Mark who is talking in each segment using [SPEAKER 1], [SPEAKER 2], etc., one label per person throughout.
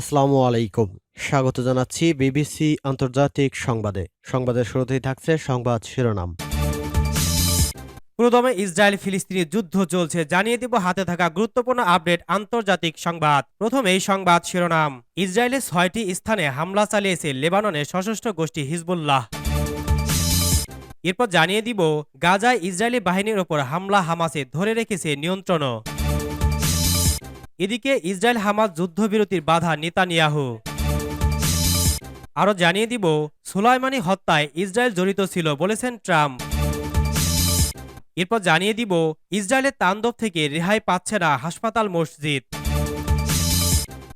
[SPEAKER 1] আসসালামু আলাইকুম স্বাগত জানাচ্ছি বিবিসি আন্তর্জাতিক সংবাদে সংবাদের শুরুতেই থাকছে সংবাদ শিরোনাম
[SPEAKER 2] প্রথমে ইসরায়েল ফিলিস্তিনি যুদ্ধ চলছে জানিয়ে দিব হাতে থাকা গুরুত্বপূর্ণ আপডেট আন্তর্জাতিক সংবাদ প্রথম এই সংবাদ শিরোনাম ইসরায়েলের ছয়টি স্থানে হামলা চালিয়েছে লেবাননের সশস্ত্র গোষ্ঠী হিজবুল্লাহ এরপর জানিয়ে দিব গাজায় ইসরায়েলি বাহিনীর ওপর হামলা হামাসে ধরে রেখেছে নিয়ন্ত্রণও এদিকে ইসরায়েল হামাজ যুদ্ধবিরতির বাধা নেতানিয়াহু আরও জানিয়ে দিব সুলাইমানি হত্যায় ইসরায়েল জড়িত ছিল বলেছেন ট্রাম্প এরপর জানিয়ে দিব ইসরায়েলের তাণ্ডব থেকে রেহাই পাচ্ছে না হাসপাতাল মসজিদ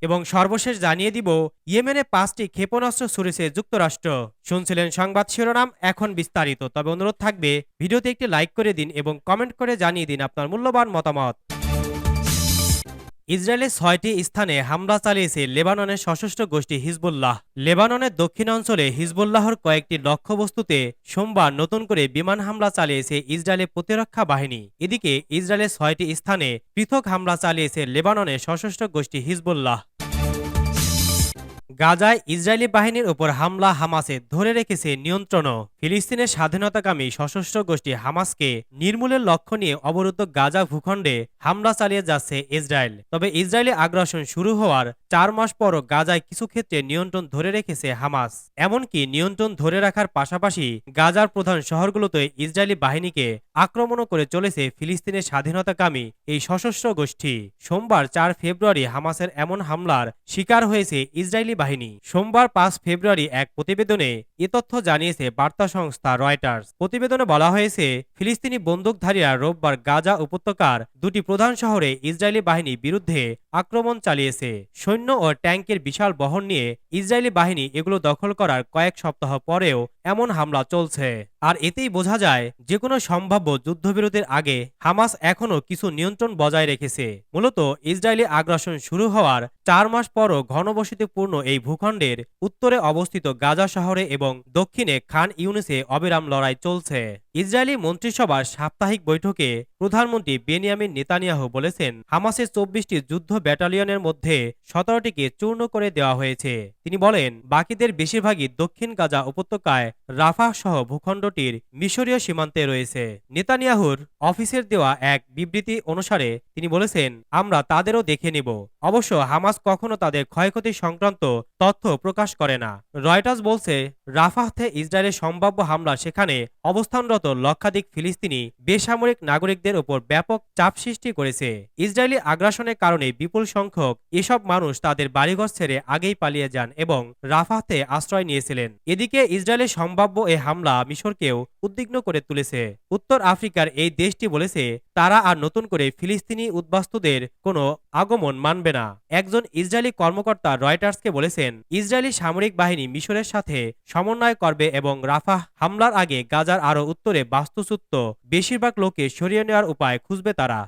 [SPEAKER 2] এবং সর্বশেষ জানিয়ে দিব ইয়েমেনে পাঁচটি ক্ষেপণাস্ত্র ছুড়েছে যুক্তরাষ্ট্র শুনছিলেন সংবাদ শিরোনাম এখন বিস্তারিত তবে অনুরোধ থাকবে ভিডিওতে একটি লাইক করে দিন এবং কমেন্ট করে জানিয়ে দিন আপনার মূল্যবান মতামত ইসরায়েলের ছয়টি স্থানে হামলা চালিয়েছে লেবাননের সশস্ত্র গোষ্ঠী হিজবুল্লাহ লেবাননের দক্ষিণ অঞ্চলে হিজবুল্লাহর কয়েকটি লক্ষ্যবস্তুতে সোমবার নতুন করে বিমান হামলা চালিয়েছে ইসরায়েলের প্রতিরক্ষা বাহিনী এদিকে ইসরায়েলের ছয়টি স্থানে পৃথক হামলা চালিয়েছে লেবাননের সশস্ত্র গোষ্ঠী হিজবুল্লাহ গাজায় ইসরায়েলি বাহিনীর উপর হামলা হামাসে ধরে রেখেছে নিয়ন্ত্রণও ফিলিস্তিনের স্বাধীনতাকামী সশস্ত্র গোষ্ঠী হামাসকে নির্মূলের লক্ষ্য নিয়ে অবরুদ্ধ গাজা ভূখণ্ডে হামলা চালিয়ে যাচ্ছে ইসরায়েল তবে ইসরায়েলি আগ্রাসন শুরু হওয়ার চার মাস পরও গাজায় কিছু ক্ষেত্রে নিয়ন্ত্রণ ধরে রেখেছে হামাস এমনকি নিয়ন্ত্রণ ধরে রাখার পাশাপাশি গাজার প্রধান শহরগুলোতে ইসরায়েলি বাহিনীকে আক্রমণও করে চলেছে ফিলিস্তিনের স্বাধীনতাকামী এই সশস্ত্র গোষ্ঠী সোমবার চার ফেব্রুয়ারি হামাসের এমন হামলার শিকার হয়েছে ইসরায়েলি ইসরায়েলি বাহিনী সোমবার পাঁচ ফেব্রুয়ারি এক প্রতিবেদনে এ তথ্য জানিয়েছে বার্তা সংস্থা রয়টার্স প্রতিবেদনে বলা হয়েছে ফিলিস্তিনি বন্দুকধারীরা রোববার গাজা উপত্যকার দুটি প্রধান শহরে ইসরায়েলি বাহিনীর বিরুদ্ধে আক্রমণ চালিয়েছে সৈন্য ও ট্যাঙ্কের বিশাল বহন নিয়ে ইসরায়েলি বাহিনী এগুলো দখল করার কয়েক সপ্তাহ পরেও এমন হামলা চলছে আর এতেই বোঝা যায় যে কোনো সম্ভাব্য যুদ্ধবিরতির আগে হামাস এখনও কিছু নিয়ন্ত্রণ বজায় রেখেছে মূলত ইসরায়েলি আগ্রাসন শুরু হওয়ার চার মাস পরও ঘনবসতিপূর্ণ এই ভূখণ্ডের উত্তরে অবস্থিত গাজা শহরে এবং দক্ষিণে খান ইউনিসে অবিরাম লড়াই চলছে ইসরায়েলি মন্ত্রিসভার সাপ্তাহিক বৈঠকে প্রধানমন্ত্রী বেনিয়ামিন নেতানিয়াহ বলেছেন হামাসের চব্বিশটি যুদ্ধ ব্যাটালিয়নের মধ্যে সতেরোটিকে চূর্ণ করে দেওয়া হয়েছে তিনি বলেন বাকিদের বেশিরভাগই দক্ষিণ গাজা উপত্যকায় রাফাহ সহ ভূখণ্ডটির মিশরীয় সীমান্তে রয়েছে নেতানিয়াহুর অফিসের দেওয়া এক বিবৃতি অনুসারে তিনি বলেছেন আমরা তাদেরও দেখে নিব অবশ্য হামাস কখনো তাদের ক্ষয়ক্ষতি সংক্রান্ত তথ্য প্রকাশ করে না রয়টার্স বলছে রাফাহতে ইসরায়েলের সম্ভাব্য হামলা সেখানে অবস্থানরত লক্ষাধিক ফিলিস্তিনি বেসামরিক নাগরিকদের মানুষের ওপর ব্যাপক চাপ সৃষ্টি করেছে ইসরায়েলি আগ্রাসনের কারণে বিপুল সংখ্যক এসব মানুষ তাদের বাড়িঘর ছেড়ে আগেই পালিয়ে যান এবং রাফাতে আশ্রয় নিয়েছিলেন এদিকে ইসরায়েলের সম্ভাব্য এ হামলা মিশরকেও উদ্বিগ্ন করে তুলেছে উত্তর আফ্রিকার এই দেশটি বলেছে তারা আর নতুন করে ফিলিস্তিনি উদ্বাস্তুদের কোনো আগমন মানবে না একজন ইসরায়েলি কর্মকর্তা রয়টার্সকে বলেছেন ইসরায়েলি সামরিক বাহিনী মিশরের সাথে সমন্বয় করবে এবং রাফাহ হামলার আগে গাজার আরও উত্তরে বাস্তুচ্যুত বেশিরভাগ লোকে সরিয়ে নেওয়ার উপায় খুঁজবে তারা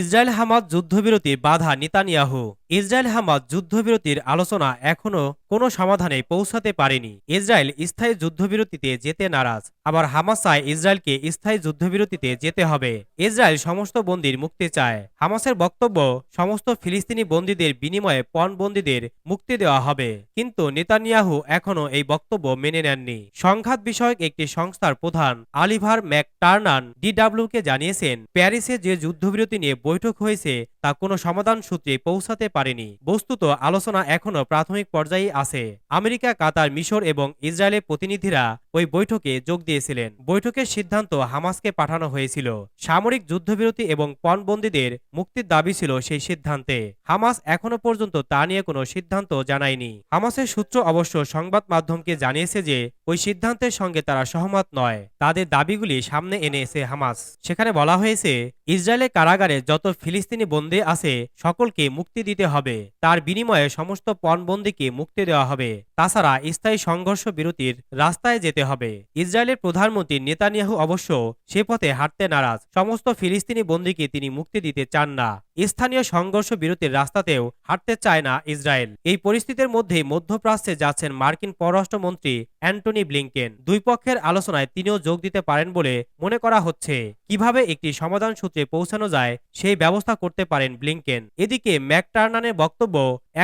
[SPEAKER 2] ইসরায়েল হামাদ যুদ্ধবিরতি বাধা নিতানিয়াহু ইসরায়েল হামাজ যুদ্ধবিরতির আলোচনা এখনও কোনো সমাধানে পৌঁছাতে পারেনি ইসরায়েল স্থায়ী যুদ্ধবিরতিতে যেতে নারাজ আবার হামাস চায় ইসরায়েলকে স্থায়ী যুদ্ধবিরতিতে যেতে হবে ইসরায়েল সমস্ত বন্দির মুক্তি চায় হামাসের বক্তব্য সমস্ত ফিলিস্তিনি বন্দীদের বিনিময়ে পণবন্দীদের মুক্তি দেওয়া হবে কিন্তু নেতানিয়াহু এখনও এই বক্তব্য মেনে নেননি সংঘাত বিষয়ক একটি সংস্থার প্রধান আলিভার ম্যাক টার্নান ডিডাব্লিউকে জানিয়েছেন প্যারিসে যে যুদ্ধবিরতি নিয়ে বৈঠক হয়েছে তা কোনো সমাধান সূত্রে পৌঁছাতে পারেনি বস্তুত আলোচনা এখনও প্রাথমিক পর্যায়ে আছে আমেরিকা কাতার মিশর এবং ইসরায়েলের প্রতিনিধিরা ওই বৈঠকে যোগ দিয়েছিলেন বৈঠকের সিদ্ধান্ত হামাসকে পাঠানো হয়েছিল সামরিক যুদ্ধবিরতি এবং পণবন্দীদের মুক্তির দাবি ছিল সেই সিদ্ধান্তে হামাস এখনো পর্যন্ত তা নিয়ে কোনো সিদ্ধান্ত জানায়নি হামাসের সূত্র অবশ্য সংবাদ মাধ্যমকে জানিয়েছে যে ওই সিদ্ধান্তের সঙ্গে তারা সহমত নয় তাদের দাবিগুলি সামনে এনেছে হামাস সেখানে বলা হয়েছে ইসরায়েলের কারাগারে যত ফিলিস্তিনি বন্দি আছে সকলকে মুক্তি দিতে হবে তার বিনিময়ে সমস্ত পণবন্দীকে মুক্তি দেওয়া হবে তাছাড়া স্থায়ী সংঘর্ষ বিরতির রাস্তায় যেতে করতে হবে ইসরায়েলের প্রধানমন্ত্রী নেতানিয়াহু অবশ্য সে পথে হাঁটতে নারাজ সমস্ত ফিলিস্তিনি বন্দীকে তিনি মুক্তি দিতে চান না স্থানীয় সংঘর্ষ বিরতির রাস্তাতেও হাঁটতে চায় না ইসরায়েল এই পরিস্থিতির মধ্যেই মধ্যপ্রাচ্যে যাচ্ছেন মার্কিন পররাষ্ট্রমন্ত্রী অ্যান্টনি ব্লিংকেন দুই পক্ষের আলোচনায় তিনিও যোগ দিতে পারেন বলে মনে করা হচ্ছে কিভাবে একটি সমাধান সূত্রে পৌঁছানো যায় সেই ব্যবস্থা করতে পারেন ব্লিংকেন এদিকে ম্যাকটার্নানের বক্তব্য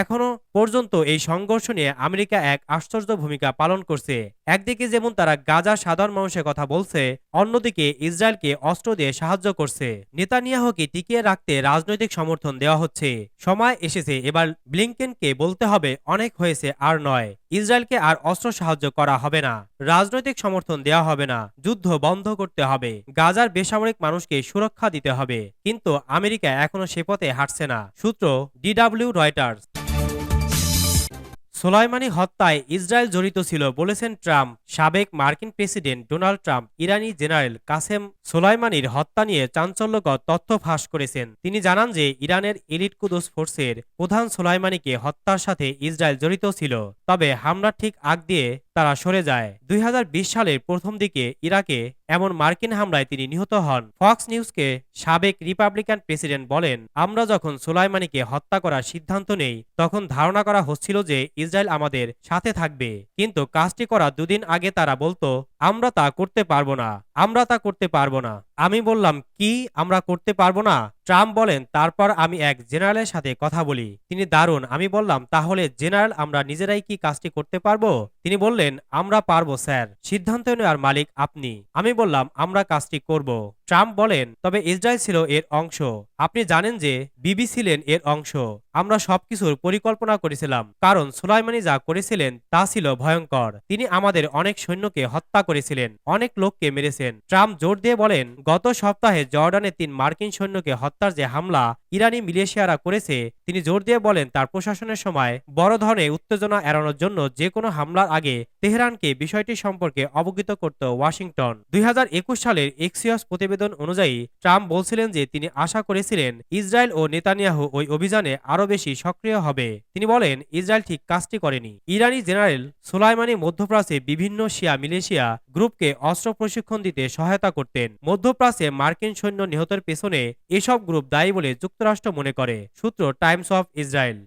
[SPEAKER 2] এখনও পর্যন্ত এই সংঘর্ষ নিয়ে আমেরিকা এক আশ্চর্য ভূমিকা পালন করছে একদিকে যেমন তারা গাজার সাধারণ মানুষের কথা বলছে অন্যদিকে ইসরায়েলকে অস্ত্র দিয়ে সাহায্য করছে নেতানিয়াহকে টিকিয়ে রাখতে রাজনৈতিক রাজনৈতিক সমর্থন দেওয়া হচ্ছে সময় এসেছে এবার ব্লিংকেনকে বলতে হবে অনেক হয়েছে আর নয় ইসরায়েলকে আর অস্ত্র সাহায্য করা হবে না রাজনৈতিক সমর্থন দেওয়া হবে না যুদ্ধ বন্ধ করতে হবে গাজার বেসামরিক মানুষকে সুরক্ষা দিতে হবে কিন্তু আমেরিকা এখনো সে পথে হাঁটছে না সূত্র ডিডাব্লিউ রয়টার্স সোলাইমানি হত্যায় ইসরায়েল জড়িত ছিল বলেছেন ট্রাম্প সাবেক মার্কিন প্রেসিডেন্ট ডোনাল্ড ট্রাম্প ইরানি জেনারেল কাসেম সোলাইমানির হত্যা নিয়ে চাঞ্চল্যকর তথ্য ফাঁস করেছেন তিনি জানান যে ইরানের এলিট কুদোস ফোর্সের প্রধান সোলাইমানিকে হত্যার সাথে ইসরায়েল জড়িত ছিল তবে হামলার ঠিক আগ দিয়ে তারা সরে যায় দুই সালের প্রথম দিকে ইরাকে এমন মার্কিন হামলায় তিনি নিহত হন ফক্স নিউজকে সাবেক রিপাবলিকান প্রেসিডেন্ট বলেন আমরা যখন সোলাইমানিকে হত্যা করার সিদ্ধান্ত নেই তখন ধারণা করা হচ্ছিল যে ইসরায়েল আমাদের সাথে থাকবে কিন্তু কাজটি করা দুদিন আগে তারা বলতো আমরা তা করতে পারবো না আমরা তা করতে পারবো না আমি বললাম কি আমরা করতে পারবো না ট্রাম্প বলেন তারপর আমি এক জেনারেলের সাথে কথা বলি তিনি দারুণ আমি বললাম তাহলে জেনারেল আমরা নিজেরাই কি কাজটি করতে পারবো তিনি বললেন আমরা পারবো স্যার সিদ্ধান্ত নেওয়ার মালিক আপনি আমি বললাম আমরা কাজটি করব ট্রাম্প বলেন তবে ইসরায়েল ছিল এর অংশ আপনি জানেন যে বিবি ছিলেন এর অংশ আমরা সবকিছুর পরিকল্পনা করেছিলাম কারণ সুলাইমানি যা করেছিলেন তা ছিল ভয়ঙ্কর তিনি আমাদের অনেক সৈন্যকে হত্যা করেছিলেন অনেক লোককে মেরেছেন ট্রাম্প জোর দিয়ে বলেন গত সপ্তাহে জর্ডানে তিন মার্কিন সৈন্যকে হত্যার যে হামলা ইরানি মিলেশিয়ারা করেছে তিনি জোর দিয়ে বলেন তার প্রশাসনের সময় বড় ধরনের উত্তেজনা এড়ানোর জন্য যে কোনো হামলার আগে তেহরানকে বিষয়টি সম্পর্কে অবগত করত ওয়াশিংটন দুই সালের এক্সিয়াস প্রতিবেদন অনুযায়ী ট্রাম্প বলছিলেন যে তিনি আশা করেছিলেন ইসরায়েল ও নেতানিয়াহু ওই অভিযানে আরো আরও বেশি সক্রিয় হবে তিনি বলেন ইসরায়েল ঠিক কাজটি করেনি ইরানি জেনারেল সুলাইমানি মধ্যপ্রাচ্যে বিভিন্ন শিয়া মিলেশিয়া গ্রুপকে অস্ত্র প্রশিক্ষণ দিতে সহায়তা করতেন মধ্যপ্রাচ্যে মার্কিন সৈন্য নিহতের পেছনে এসব গ্রুপ দায়ী বলে যুক্তরাষ্ট্র মনে করে সূত্র টাইমস অফ ইসরায়েল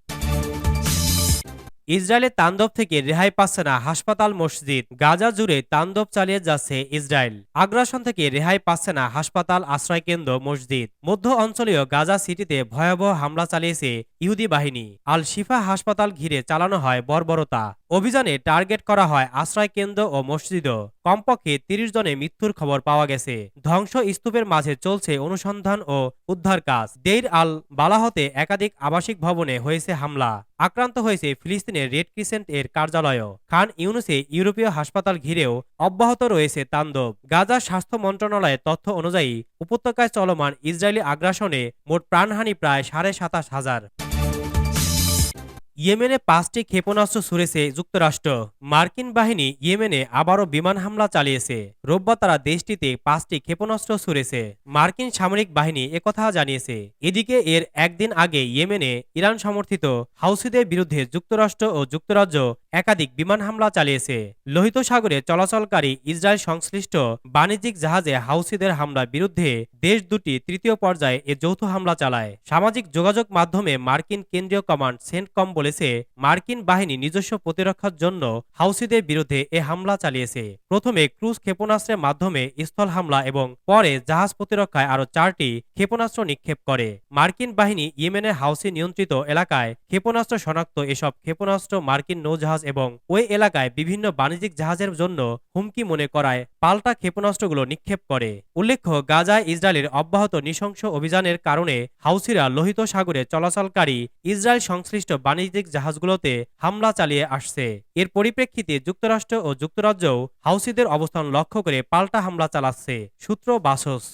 [SPEAKER 2] ইসরায়েলের তাণ্ডব থেকে রেহাই পাচ্ছে না হাসপাতাল মসজিদ গাজা জুড়ে তাণ্ডব চালিয়ে যাচ্ছে ইসরায়েল আগ্রাসন থেকে রেহাই পাচ্ছে না হাসপাতাল আশ্রয় কেন্দ্র মসজিদ মধ্য অঞ্চলীয় গাজা সিটিতে ভয়াবহ হামলা চালিয়েছে ইহুদি বাহিনী আল শিফা হাসপাতাল ঘিরে চালানো হয় বর্বরতা অভিযানে টার্গেট করা হয় আশ্রয় কেন্দ্র ও মসজিদও কমপক্ষে তিরিশ জনে মৃত্যুর খবর পাওয়া গেছে ধ্বংস স্তূপের মাঝে চলছে অনুসন্ধান ও উদ্ধার কাজ দেইর আল বালাহতে একাধিক আবাসিক ভবনে হয়েছে হামলা আক্রান্ত হয়েছে ফিলিস্তিনের রেড ক্রিসেন্ট এর কার্যালয়ও খান ইউনুসে ইউরোপীয় হাসপাতাল ঘিরেও অব্যাহত রয়েছে তান্ডব গাজা স্বাস্থ্য মন্ত্রণালয়ের তথ্য অনুযায়ী উপত্যকায় চলমান ইসরায়েলি আগ্রাসনে মোট প্রাণহানি প্রায় সাড়ে সাতাশ হাজার ইয়েমেনে পাঁচটি ক্ষেপণাস্ত্র ছুড়েছে যুক্তরাষ্ট্র মার্কিন বাহিনী ইয়েমেনে আবারও বিমান হামলা চালিয়েছে রোববার তারা দেশটিতে পাঁচটি ক্ষেপণাস্ত্র ছুড়েছে মার্কিন সামরিক বাহিনী একথা জানিয়েছে এদিকে এর একদিন আগে ইয়েমেনে ইরান সমর্থিত হাউসিদের বিরুদ্ধে যুক্তরাষ্ট্র ও যুক্তরাজ্য একাধিক বিমান হামলা চালিয়েছে লোহিত সাগরে চলাচলকারী ইসরায়েল সংশ্লিষ্ট বাণিজ্যিক জাহাজে হাউসিদের হামলার বিরুদ্ধে দেশ দুটি তৃতীয় পর্যায়ে এ যৌথ হামলা চালায় সামাজিক যোগাযোগ মাধ্যমে মার্কিন কেন্দ্রীয় কমান্ড সেন্টকম বলে বলেছে মার্কিন বাহিনী নিজস্ব প্রতিরক্ষার জন্য হাউসিদের বিরুদ্ধে এ হামলা চালিয়েছে প্রথমে ক্রুজ ক্ষেপণাস্ত্রের মাধ্যমে স্থল হামলা এবং পরে জাহাজ প্রতিরক্ষায় আরও চারটি ক্ষেপণাস্ত্র নিক্ষেপ করে মার্কিন বাহিনী ইয়েমেনের হাউসি নিয়ন্ত্রিত এলাকায় ক্ষেপণাস্ত্র শনাক্ত এসব ক্ষেপণাস্ত্র মার্কিন নৌজাহাজ এবং ওই এলাকায় বিভিন্ন বাণিজ্যিক জাহাজের জন্য হুমকি মনে করায় পাল্টা ক্ষেপণাস্ত্রগুলো নিক্ষেপ করে উল্লেখ্য গাজায় ইসরায়েলের অব্যাহত নৃশংস অভিযানের কারণে হাউসিরা লোহিত সাগরে চলাচলকারী ইসরায়েল সংশ্লিষ্ট বাণিজ্যিক সাম্প্রতিক জাহাজগুলোতে হামলা চালিয়ে আসছে এর পরিপ্রেক্ষিতে যুক্তরাষ্ট্র ও যুক্তরাজ্যও হাউসিদের অবস্থান লক্ষ্য করে পাল্টা হামলা চালাচ্ছে সূত্র বাসস